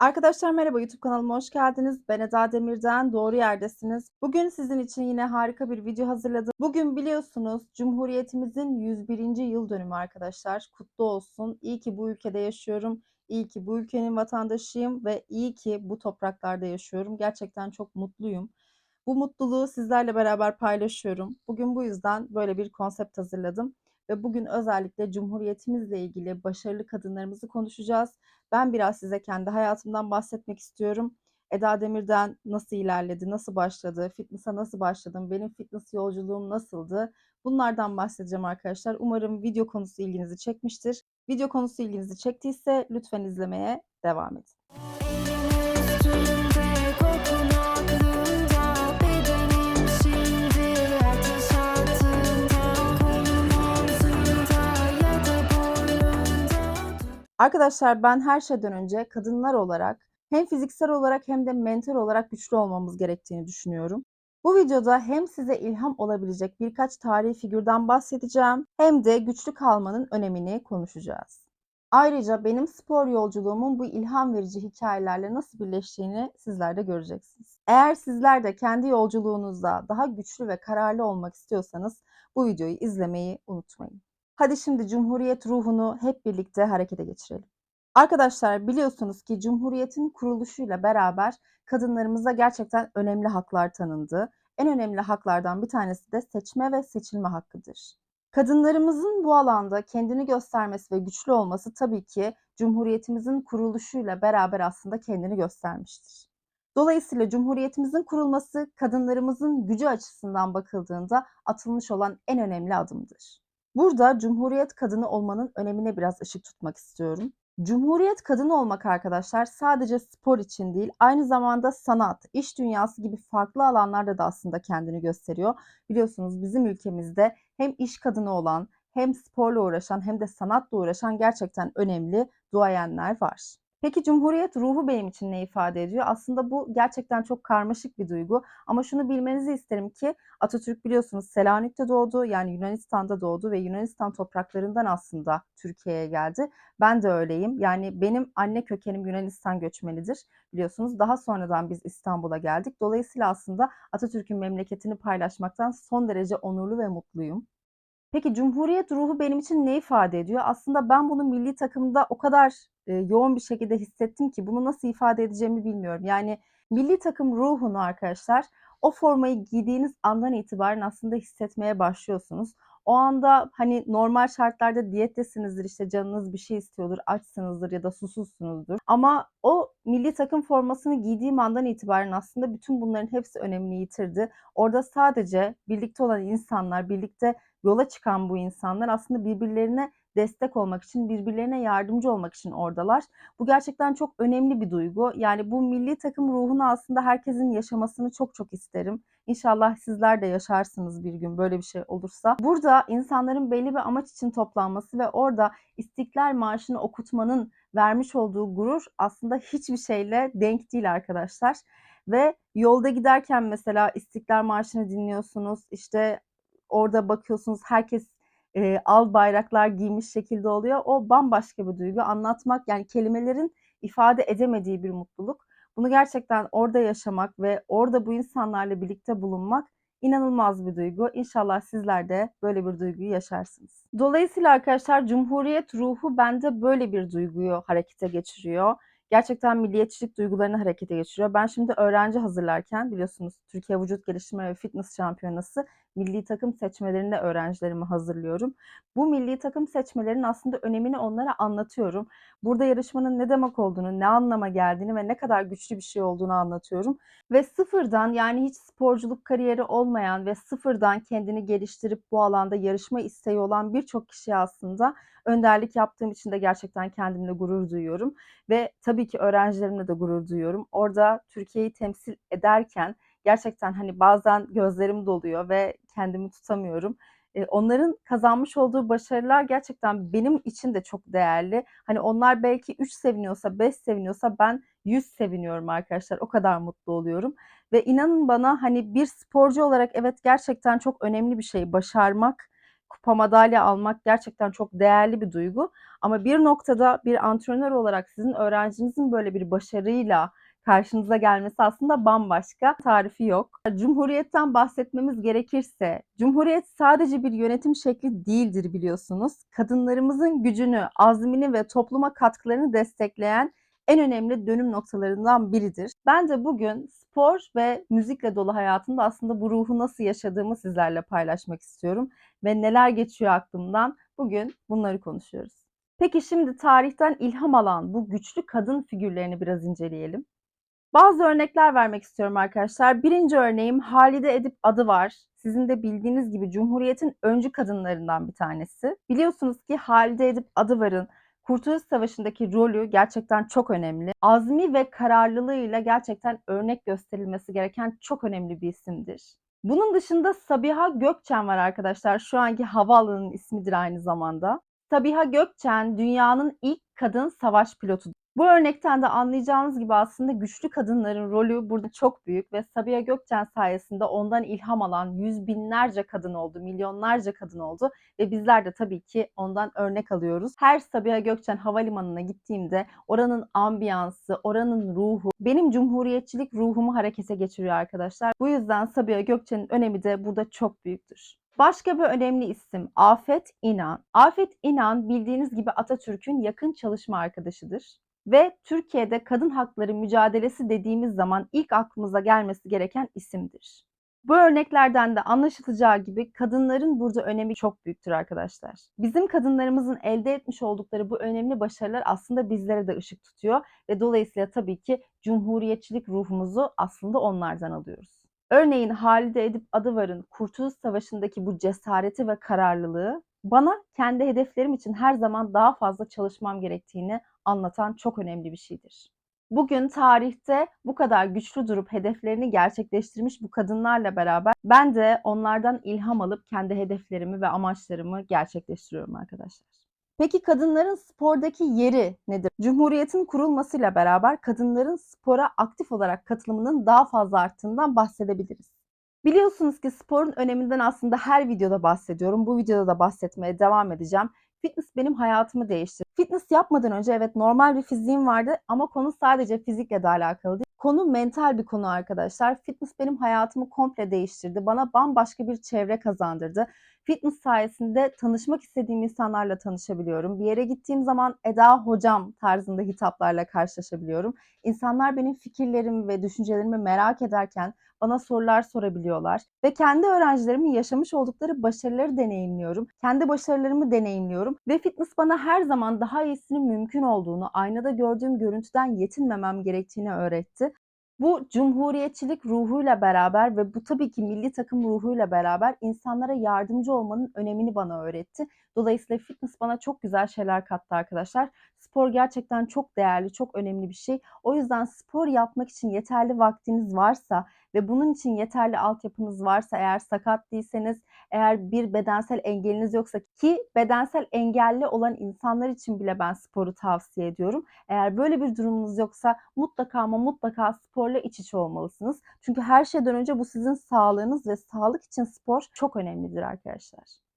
Arkadaşlar merhaba, YouTube kanalıma hoş geldiniz. Ben Eda Demir'den Doğru Yerdesiniz. Bugün sizin için yine harika bir video hazırladım. Bugün biliyorsunuz Cumhuriyetimizin 101. yıl dönümü arkadaşlar. Kutlu olsun. İyi ki bu ülkede yaşıyorum. İyi ki bu ülkenin vatandaşıyım ve iyi ki bu topraklarda yaşıyorum. Gerçekten çok mutluyum. Bu mutluluğu sizlerle beraber paylaşıyorum. Bugün bu yüzden böyle bir konsept hazırladım ve bugün özellikle Cumhuriyetimizle ilgili başarılı kadınlarımızı konuşacağız. Ben biraz size kendi hayatımdan bahsetmek istiyorum. Eda Demir'den nasıl ilerledi, nasıl başladı, fitness'a nasıl başladım, benim fitness yolculuğum nasıldı? Bunlardan bahsedeceğim arkadaşlar. Umarım video konusu ilginizi çekmiştir. Video konusu ilginizi çektiyse lütfen izlemeye devam edin. Arkadaşlar ben her şeyden önce kadınlar olarak hem fiziksel olarak hem de mental olarak güçlü olmamız gerektiğini düşünüyorum. Bu videoda hem size ilham olabilecek birkaç tarihi figürden bahsedeceğim hem de güçlü kalmanın önemini konuşacağız. Ayrıca benim spor yolculuğumun bu ilham verici hikayelerle nasıl birleştiğini sizler de göreceksiniz. Eğer sizler de kendi yolculuğunuzda daha güçlü ve kararlı olmak istiyorsanız bu videoyu izlemeyi unutmayın. Hadi şimdi Cumhuriyet ruhunu hep birlikte harekete geçirelim. Arkadaşlar biliyorsunuz ki Cumhuriyet'in kuruluşuyla beraber kadınlarımıza gerçekten önemli haklar tanındı. En önemli haklardan bir tanesi de seçme ve seçilme hakkıdır. Kadınlarımızın bu alanda kendini göstermesi ve güçlü olması tabii ki Cumhuriyetimizin kuruluşuyla beraber aslında kendini göstermiştir. Dolayısıyla Cumhuriyetimizin kurulması kadınlarımızın gücü açısından bakıldığında atılmış olan en önemli adımdır. Burada Cumhuriyet kadını olmanın önemine biraz ışık tutmak istiyorum. Cumhuriyet kadını olmak arkadaşlar sadece spor için değil, aynı zamanda sanat, iş dünyası gibi farklı alanlarda da aslında kendini gösteriyor. Biliyorsunuz bizim ülkemizde hem iş kadını olan, hem sporla uğraşan hem de sanatla uğraşan gerçekten önemli duayenler var. Peki Cumhuriyet ruhu benim için ne ifade ediyor? Aslında bu gerçekten çok karmaşık bir duygu ama şunu bilmenizi isterim ki Atatürk biliyorsunuz Selanik'te doğdu yani Yunanistan'da doğdu ve Yunanistan topraklarından aslında Türkiye'ye geldi. Ben de öyleyim. Yani benim anne kökenim Yunanistan göçmenidir biliyorsunuz. Daha sonradan biz İstanbul'a geldik. Dolayısıyla aslında Atatürk'ün memleketini paylaşmaktan son derece onurlu ve mutluyum. Peki Cumhuriyet ruhu benim için ne ifade ediyor? Aslında ben bunu milli takımda o kadar e, yoğun bir şekilde hissettim ki bunu nasıl ifade edeceğimi bilmiyorum. Yani milli takım ruhunu arkadaşlar o formayı giydiğiniz andan itibaren aslında hissetmeye başlıyorsunuz. O anda hani normal şartlarda diyettesinizdir işte canınız bir şey istiyordur, açsınızdır ya da susuzsunuzdur. Ama o milli takım formasını giydiğim andan itibaren aslında bütün bunların hepsi önemini yitirdi. Orada sadece birlikte olan insanlar, birlikte yola çıkan bu insanlar aslında birbirlerine destek olmak için, birbirlerine yardımcı olmak için oradalar. Bu gerçekten çok önemli bir duygu. Yani bu milli takım ruhunu aslında herkesin yaşamasını çok çok isterim. İnşallah sizler de yaşarsınız bir gün böyle bir şey olursa. Burada insanların belli bir amaç için toplanması ve orada İstiklal Marşı'nı okutmanın vermiş olduğu gurur aslında hiçbir şeyle denk değil arkadaşlar. Ve yolda giderken mesela İstiklal Marşı'nı dinliyorsunuz. İşte orada bakıyorsunuz herkes e, al bayraklar giymiş şekilde oluyor. O bambaşka bir duygu. Anlatmak yani kelimelerin ifade edemediği bir mutluluk. Bunu gerçekten orada yaşamak ve orada bu insanlarla birlikte bulunmak inanılmaz bir duygu. İnşallah sizler de böyle bir duyguyu yaşarsınız. Dolayısıyla arkadaşlar Cumhuriyet ruhu bende böyle bir duyguyu harekete geçiriyor gerçekten milliyetçilik duygularını harekete geçiriyor. Ben şimdi öğrenci hazırlarken biliyorsunuz Türkiye Vücut Geliştirme ve Fitness Şampiyonası milli takım seçmelerinde öğrencilerimi hazırlıyorum. Bu milli takım seçmelerinin aslında önemini onlara anlatıyorum. Burada yarışmanın ne demek olduğunu, ne anlama geldiğini ve ne kadar güçlü bir şey olduğunu anlatıyorum. Ve sıfırdan yani hiç sporculuk kariyeri olmayan ve sıfırdan kendini geliştirip bu alanda yarışma isteği olan birçok kişiye aslında önderlik yaptığım için de gerçekten kendimle gurur duyuyorum. Ve tabii ki öğrencilerimle de gurur duyuyorum. Orada Türkiye'yi temsil ederken gerçekten hani bazen gözlerim doluyor ve kendimi tutamıyorum. Onların kazanmış olduğu başarılar gerçekten benim için de çok değerli. Hani onlar belki 3 seviniyorsa, 5 seviniyorsa ben 100 seviniyorum arkadaşlar. O kadar mutlu oluyorum ve inanın bana hani bir sporcu olarak evet gerçekten çok önemli bir şey başarmak kupa madalya almak gerçekten çok değerli bir duygu. Ama bir noktada bir antrenör olarak sizin öğrencinizin böyle bir başarıyla karşınıza gelmesi aslında bambaşka. Tarifi yok. Cumhuriyetten bahsetmemiz gerekirse, Cumhuriyet sadece bir yönetim şekli değildir biliyorsunuz. Kadınlarımızın gücünü, azmini ve topluma katkılarını destekleyen en önemli dönüm noktalarından biridir. Ben de bugün spor ve müzikle dolu hayatımda aslında bu ruhu nasıl yaşadığımı sizlerle paylaşmak istiyorum ve neler geçiyor aklımdan. Bugün bunları konuşuyoruz. Peki şimdi tarihten ilham alan bu güçlü kadın figürlerini biraz inceleyelim. Bazı örnekler vermek istiyorum arkadaşlar. Birinci örneğim Halide Edip adı var. Sizin de bildiğiniz gibi Cumhuriyet'in öncü kadınlarından bir tanesi. Biliyorsunuz ki Halide Edip Adıvar'ın Kurtuluş Savaşı'ndaki rolü gerçekten çok önemli. Azmi ve kararlılığıyla gerçekten örnek gösterilmesi gereken çok önemli bir isimdir. Bunun dışında Sabiha Gökçen var arkadaşlar. Şu anki havaalanının ismidir aynı zamanda. Sabiha Gökçen dünyanın ilk kadın savaş pilotu. Bu örnekten de anlayacağınız gibi aslında güçlü kadınların rolü burada çok büyük ve Sabiha Gökçen sayesinde ondan ilham alan yüz binlerce kadın oldu, milyonlarca kadın oldu ve bizler de tabii ki ondan örnek alıyoruz. Her Sabiha Gökçen havalimanına gittiğimde oranın ambiyansı, oranın ruhu benim cumhuriyetçilik ruhumu harekete geçiriyor arkadaşlar. Bu yüzden Sabiha Gökçen'in önemi de burada çok büyüktür. Başka bir önemli isim Afet İnan. Afet İnan bildiğiniz gibi Atatürk'ün yakın çalışma arkadaşıdır ve Türkiye'de kadın hakları mücadelesi dediğimiz zaman ilk aklımıza gelmesi gereken isimdir. Bu örneklerden de anlaşılacağı gibi kadınların burada önemi çok büyüktür arkadaşlar. Bizim kadınlarımızın elde etmiş oldukları bu önemli başarılar aslında bizlere de ışık tutuyor ve dolayısıyla tabii ki cumhuriyetçilik ruhumuzu aslında onlardan alıyoruz. Örneğin Halide Edip Adıvar'ın Kurtuluş Savaşı'ndaki bu cesareti ve kararlılığı bana kendi hedeflerim için her zaman daha fazla çalışmam gerektiğini anlatan çok önemli bir şeydir. Bugün tarihte bu kadar güçlü durup hedeflerini gerçekleştirmiş bu kadınlarla beraber ben de onlardan ilham alıp kendi hedeflerimi ve amaçlarımı gerçekleştiriyorum arkadaşlar. Peki kadınların spordaki yeri nedir? Cumhuriyetin kurulmasıyla beraber kadınların spora aktif olarak katılımının daha fazla arttığından bahsedebiliriz. Biliyorsunuz ki sporun öneminden aslında her videoda bahsediyorum. Bu videoda da bahsetmeye devam edeceğim. Fitness benim hayatımı değiştirdi. Fitness yapmadan önce evet normal bir fiziğim vardı ama konu sadece fizikle de alakalı değil. Konu mental bir konu arkadaşlar. Fitness benim hayatımı komple değiştirdi. Bana bambaşka bir çevre kazandırdı. Fitness sayesinde tanışmak istediğim insanlarla tanışabiliyorum. Bir yere gittiğim zaman Eda hocam tarzında hitaplarla karşılaşabiliyorum. İnsanlar benim fikirlerimi ve düşüncelerimi merak ederken bana sorular sorabiliyorlar ve kendi öğrencilerimin yaşamış oldukları başarıları deneyimliyorum. Kendi başarılarımı deneyimliyorum ve fitness bana her zaman daha iyisinin mümkün olduğunu, aynada gördüğüm görüntüden yetinmemem gerektiğini öğretti. Bu cumhuriyetçilik ruhuyla beraber ve bu tabii ki milli takım ruhuyla beraber insanlara yardımcı olmanın önemini bana öğretti. Dolayısıyla fitness bana çok güzel şeyler kattı arkadaşlar. Spor gerçekten çok değerli, çok önemli bir şey. O yüzden spor yapmak için yeterli vaktiniz varsa ve bunun için yeterli altyapınız varsa eğer sakat değilseniz, eğer bir bedensel engeliniz yoksa ki bedensel engelli olan insanlar için bile ben sporu tavsiye ediyorum. Eğer böyle bir durumunuz yoksa mutlaka ama mutlaka sporla iç içe olmalısınız. Çünkü her şeyden önce bu sizin sağlığınız ve sağlık için spor çok önemlidir arkadaşlar.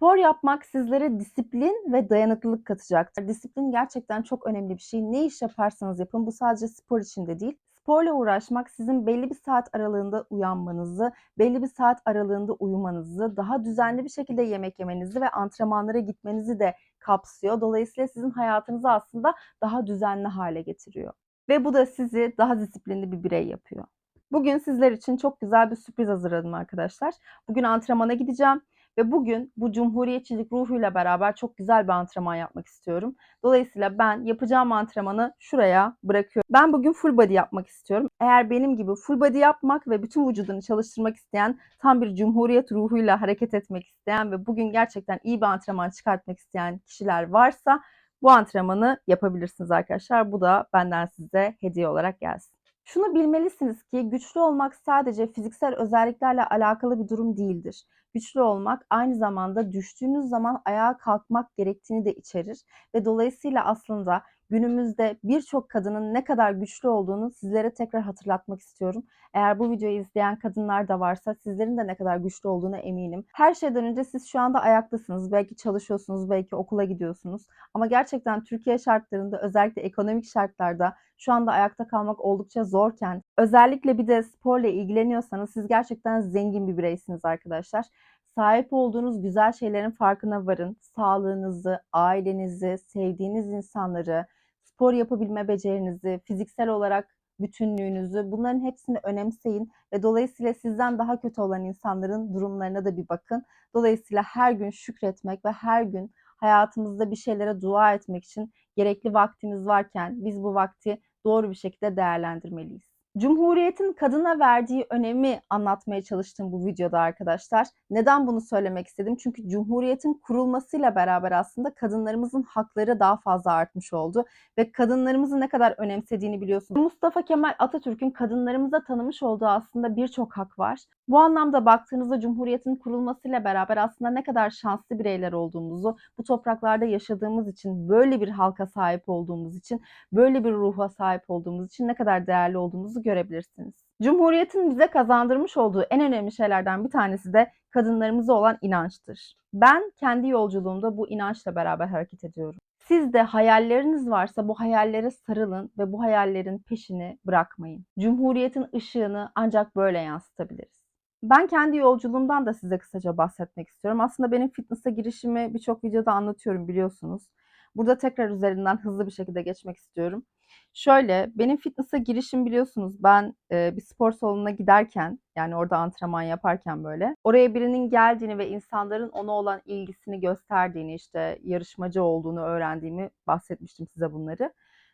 Spor yapmak sizlere disiplin ve dayanıklılık katacaktır. Disiplin gerçekten çok önemli bir şey. Ne iş yaparsanız yapın bu sadece spor için de değil. Sporla uğraşmak sizin belli bir saat aralığında uyanmanızı, belli bir saat aralığında uyumanızı, daha düzenli bir şekilde yemek yemenizi ve antrenmanlara gitmenizi de kapsıyor. Dolayısıyla sizin hayatınızı aslında daha düzenli hale getiriyor. Ve bu da sizi daha disiplinli bir birey yapıyor. Bugün sizler için çok güzel bir sürpriz hazırladım arkadaşlar. Bugün antrenmana gideceğim ve bugün bu cumhuriyetçilik ruhuyla beraber çok güzel bir antrenman yapmak istiyorum. Dolayısıyla ben yapacağım antrenmanı şuraya bırakıyorum. Ben bugün full body yapmak istiyorum. Eğer benim gibi full body yapmak ve bütün vücudunu çalıştırmak isteyen, tam bir cumhuriyet ruhuyla hareket etmek isteyen ve bugün gerçekten iyi bir antrenman çıkartmak isteyen kişiler varsa bu antrenmanı yapabilirsiniz arkadaşlar. Bu da benden size hediye olarak gelsin. Şunu bilmelisiniz ki güçlü olmak sadece fiziksel özelliklerle alakalı bir durum değildir. Güçlü olmak aynı zamanda düştüğünüz zaman ayağa kalkmak gerektiğini de içerir ve dolayısıyla aslında günümüzde birçok kadının ne kadar güçlü olduğunu sizlere tekrar hatırlatmak istiyorum. Eğer bu videoyu izleyen kadınlar da varsa sizlerin de ne kadar güçlü olduğuna eminim. Her şeyden önce siz şu anda ayaktasınız. Belki çalışıyorsunuz, belki okula gidiyorsunuz. Ama gerçekten Türkiye şartlarında özellikle ekonomik şartlarda şu anda ayakta kalmak oldukça zorken özellikle bir de sporla ilgileniyorsanız siz gerçekten zengin bir bireysiniz arkadaşlar. Sahip olduğunuz güzel şeylerin farkına varın. Sağlığınızı, ailenizi, sevdiğiniz insanları, spor yapabilme becerinizi, fiziksel olarak bütünlüğünüzü bunların hepsini önemseyin ve dolayısıyla sizden daha kötü olan insanların durumlarına da bir bakın. Dolayısıyla her gün şükretmek ve her gün hayatımızda bir şeylere dua etmek için gerekli vaktimiz varken biz bu vakti doğru bir şekilde değerlendirmeliyiz. Cumhuriyetin kadına verdiği önemi anlatmaya çalıştım bu videoda arkadaşlar. Neden bunu söylemek istedim? Çünkü Cumhuriyetin kurulmasıyla beraber aslında kadınlarımızın hakları daha fazla artmış oldu ve kadınlarımızı ne kadar önemsediğini biliyorsunuz. Mustafa Kemal Atatürk'ün kadınlarımıza tanımış olduğu aslında birçok hak var. Bu anlamda baktığınızda Cumhuriyetin kurulmasıyla beraber aslında ne kadar şanslı bireyler olduğumuzu, bu topraklarda yaşadığımız için, böyle bir halka sahip olduğumuz için, böyle bir ruha sahip olduğumuz için ne kadar değerli olduğumuzu görebilirsiniz. Cumhuriyetin bize kazandırmış olduğu en önemli şeylerden bir tanesi de kadınlarımıza olan inançtır. Ben kendi yolculuğumda bu inançla beraber hareket ediyorum. Siz de hayalleriniz varsa bu hayallere sarılın ve bu hayallerin peşini bırakmayın. Cumhuriyetin ışığını ancak böyle yansıtabiliriz. Ben kendi yolculuğumdan da size kısaca bahsetmek istiyorum. Aslında benim fitness'a girişimi birçok videoda anlatıyorum biliyorsunuz. Burada tekrar üzerinden hızlı bir şekilde geçmek istiyorum. Şöyle, benim fitness'a girişim biliyorsunuz ben e, bir spor salonuna giderken yani orada antrenman yaparken böyle oraya birinin geldiğini ve insanların ona olan ilgisini gösterdiğini işte yarışmacı olduğunu öğrendiğimi bahsetmiştim size bunları.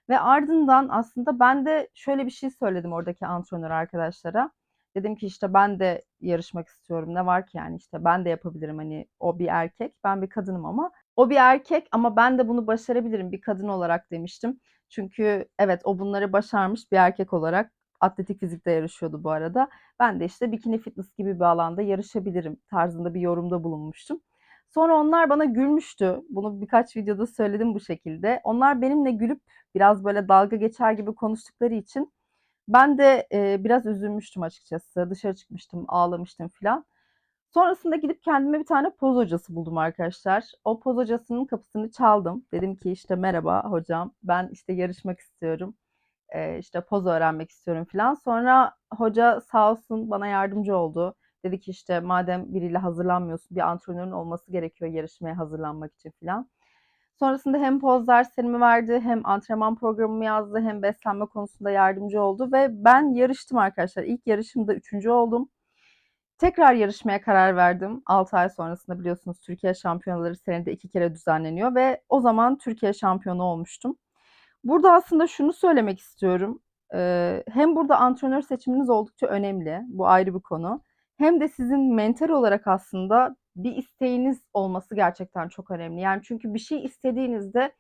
Ve ardından aslında ben de şöyle bir şey söyledim oradaki antrenör arkadaşlara. Dedim ki işte ben de yarışmak istiyorum. Ne var ki yani işte ben de yapabilirim hani o bir erkek, ben bir kadınım ama o bir erkek ama ben de bunu başarabilirim bir kadın olarak demiştim. Çünkü evet o bunları başarmış bir erkek olarak atletik fizikte yarışıyordu bu arada. Ben de işte bikini fitness gibi bir alanda yarışabilirim tarzında bir yorumda bulunmuştum. Sonra onlar bana gülmüştü. Bunu birkaç videoda söyledim bu şekilde. Onlar benimle gülüp biraz böyle dalga geçer gibi konuştukları için ben de e, biraz üzülmüştüm açıkçası. Dışarı çıkmıştım, ağlamıştım filan. Sonrasında gidip kendime bir tane poz hocası buldum arkadaşlar. O poz hocasının kapısını çaldım. Dedim ki işte merhaba hocam ben işte yarışmak istiyorum. Ee, işte poz öğrenmek istiyorum filan. Sonra hoca sağ olsun bana yardımcı oldu. Dedi ki işte madem biriyle hazırlanmıyorsun bir antrenörün olması gerekiyor yarışmaya hazırlanmak için filan. Sonrasında hem poz derslerimi verdi, hem antrenman programımı yazdı, hem beslenme konusunda yardımcı oldu ve ben yarıştım arkadaşlar. İlk yarışımda üçüncü oldum. Tekrar yarışmaya karar verdim. 6 ay sonrasında biliyorsunuz Türkiye şampiyonaları senede iki kere düzenleniyor ve o zaman Türkiye şampiyonu olmuştum. Burada aslında şunu söylemek istiyorum. Ee, hem burada antrenör seçiminiz oldukça önemli. Bu ayrı bir konu. Hem de sizin mental olarak aslında bir isteğiniz olması gerçekten çok önemli. Yani çünkü bir şey istediğinizde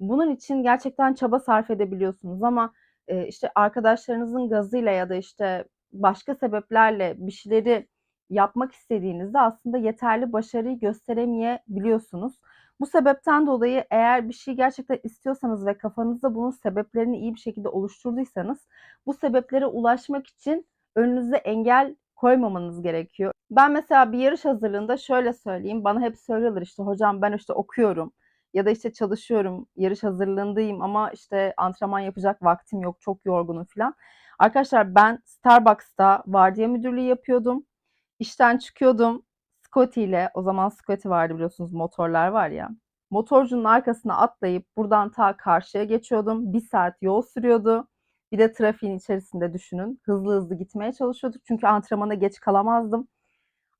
bunun için gerçekten çaba sarf edebiliyorsunuz ama e, işte arkadaşlarınızın gazıyla ya da işte başka sebeplerle bir şeyleri yapmak istediğinizde aslında yeterli başarıyı gösteremeyebiliyorsunuz. Bu sebepten dolayı eğer bir şey gerçekten istiyorsanız ve kafanızda bunun sebeplerini iyi bir şekilde oluşturduysanız bu sebeplere ulaşmak için önünüze engel koymamanız gerekiyor. Ben mesela bir yarış hazırlığında şöyle söyleyeyim. Bana hep söylüyorlar işte hocam ben işte okuyorum ya da işte çalışıyorum, yarış hazırlığındayım ama işte antrenman yapacak vaktim yok, çok yorgunum falan. Arkadaşlar ben Starbucks'ta vardiya müdürlüğü yapıyordum. İşten çıkıyordum Scotty ile o zaman Scotty vardı biliyorsunuz motorlar var ya. Motorcunun arkasına atlayıp buradan ta karşıya geçiyordum. Bir saat yol sürüyordu. Bir de trafiğin içerisinde düşünün. Hızlı hızlı gitmeye çalışıyorduk. Çünkü antrenmana geç kalamazdım.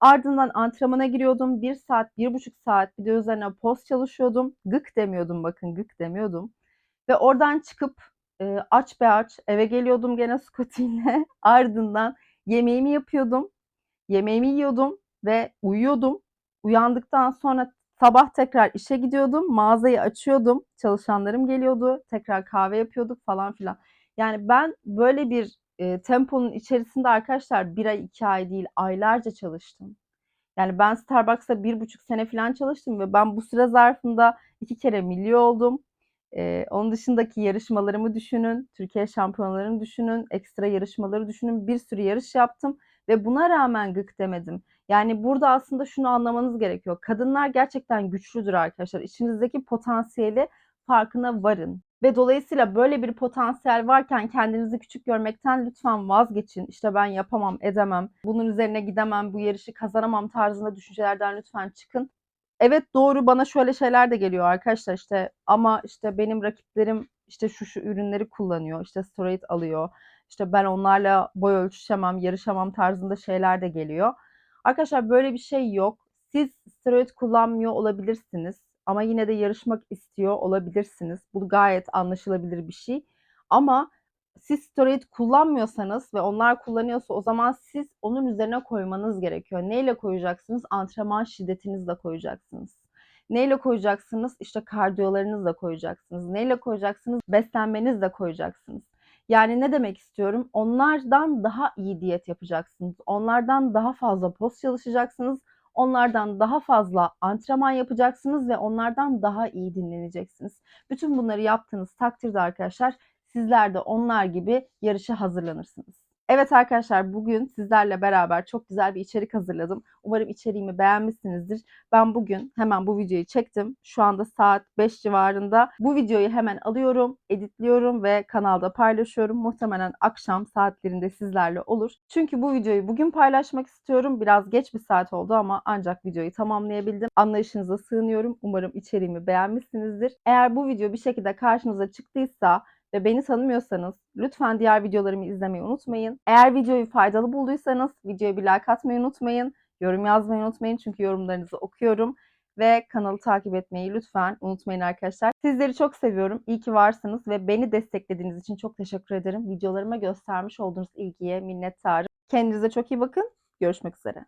Ardından antrenmana giriyordum. Bir saat, bir buçuk saat bir de üzerine post çalışıyordum. Gık demiyordum bakın gık demiyordum. Ve oradan çıkıp aç be aç eve geliyordum gene Scotty ile. Ardından yemeğimi yapıyordum. Yemeğimi yiyordum ve uyuyordum. Uyandıktan sonra sabah tekrar işe gidiyordum. Mağazayı açıyordum. Çalışanlarım geliyordu. Tekrar kahve yapıyorduk falan filan. Yani ben böyle bir e, temponun içerisinde arkadaşlar bir ay iki ay değil aylarca çalıştım. Yani ben Starbucks'ta bir buçuk sene falan çalıştım ve ben bu süre zarfında iki kere milli oldum. Eee, onun dışındaki yarışmalarımı düşünün, Türkiye şampiyonalarını düşünün, ekstra yarışmaları düşünün. Bir sürü yarış yaptım ve buna rağmen gık demedim. Yani burada aslında şunu anlamanız gerekiyor. Kadınlar gerçekten güçlüdür arkadaşlar. İçinizdeki potansiyeli farkına varın. Ve dolayısıyla böyle bir potansiyel varken kendinizi küçük görmekten lütfen vazgeçin. İşte ben yapamam, edemem, bunun üzerine gidemem, bu yarışı kazanamam tarzında düşüncelerden lütfen çıkın. Evet doğru bana şöyle şeyler de geliyor arkadaşlar işte ama işte benim rakiplerim işte şu şu ürünleri kullanıyor, işte steroid alıyor, işte ben onlarla boy ölçüşemem, yarışamam tarzında şeyler de geliyor. Arkadaşlar böyle bir şey yok. Siz steroid kullanmıyor olabilirsiniz ama yine de yarışmak istiyor olabilirsiniz. Bu gayet anlaşılabilir bir şey. Ama siz steroid kullanmıyorsanız ve onlar kullanıyorsa o zaman siz onun üzerine koymanız gerekiyor. Neyle koyacaksınız? Antrenman şiddetinizle koyacaksınız. Neyle koyacaksınız? İşte kardiyolarınızla koyacaksınız. Neyle koyacaksınız? Beslenmenizle koyacaksınız. Yani ne demek istiyorum? Onlardan daha iyi diyet yapacaksınız. Onlardan daha fazla post çalışacaksınız. Onlardan daha fazla antrenman yapacaksınız ve onlardan daha iyi dinleneceksiniz. Bütün bunları yaptığınız takdirde arkadaşlar sizler de onlar gibi yarışa hazırlanırsınız. Evet arkadaşlar bugün sizlerle beraber çok güzel bir içerik hazırladım. Umarım içeriğimi beğenmişsinizdir. Ben bugün hemen bu videoyu çektim. Şu anda saat 5 civarında. Bu videoyu hemen alıyorum, editliyorum ve kanalda paylaşıyorum. Muhtemelen akşam saatlerinde sizlerle olur. Çünkü bu videoyu bugün paylaşmak istiyorum. Biraz geç bir saat oldu ama ancak videoyu tamamlayabildim. Anlayışınıza sığınıyorum. Umarım içeriğimi beğenmişsinizdir. Eğer bu video bir şekilde karşınıza çıktıysa ve beni tanımıyorsanız lütfen diğer videolarımı izlemeyi unutmayın. Eğer videoyu faydalı bulduysanız videoya bir like atmayı unutmayın. Yorum yazmayı unutmayın çünkü yorumlarınızı okuyorum. Ve kanalı takip etmeyi lütfen unutmayın arkadaşlar. Sizleri çok seviyorum. İyi ki varsınız ve beni desteklediğiniz için çok teşekkür ederim. Videolarıma göstermiş olduğunuz ilgiye minnettarım. Kendinize çok iyi bakın. Görüşmek üzere.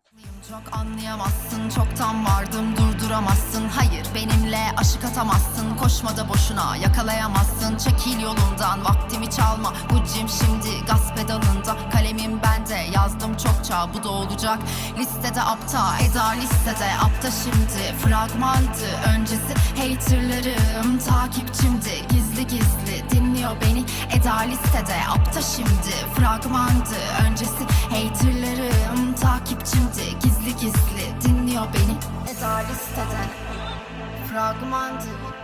Çok anlayamazsın çoktan vardım durduramazsın Hayır benimle aşık atamazsın Koşma da boşuna yakalayamazsın. Çekil yolundan vaktimi çalma. Guccim şimdi gaz pedalında. Kalemim bende yazdım çokça Bu da olacak. Listede apta Eda listede. Apta şimdi Fragmandı. Öncesi Haterlarım takipçimdi. Gizli gizli dinliyor beni. Eda listede apta şimdi Fragmandı. Öncesi Haterlarım takipçimdi. Gizli gizli dinliyor beni. Eda listede fragmanty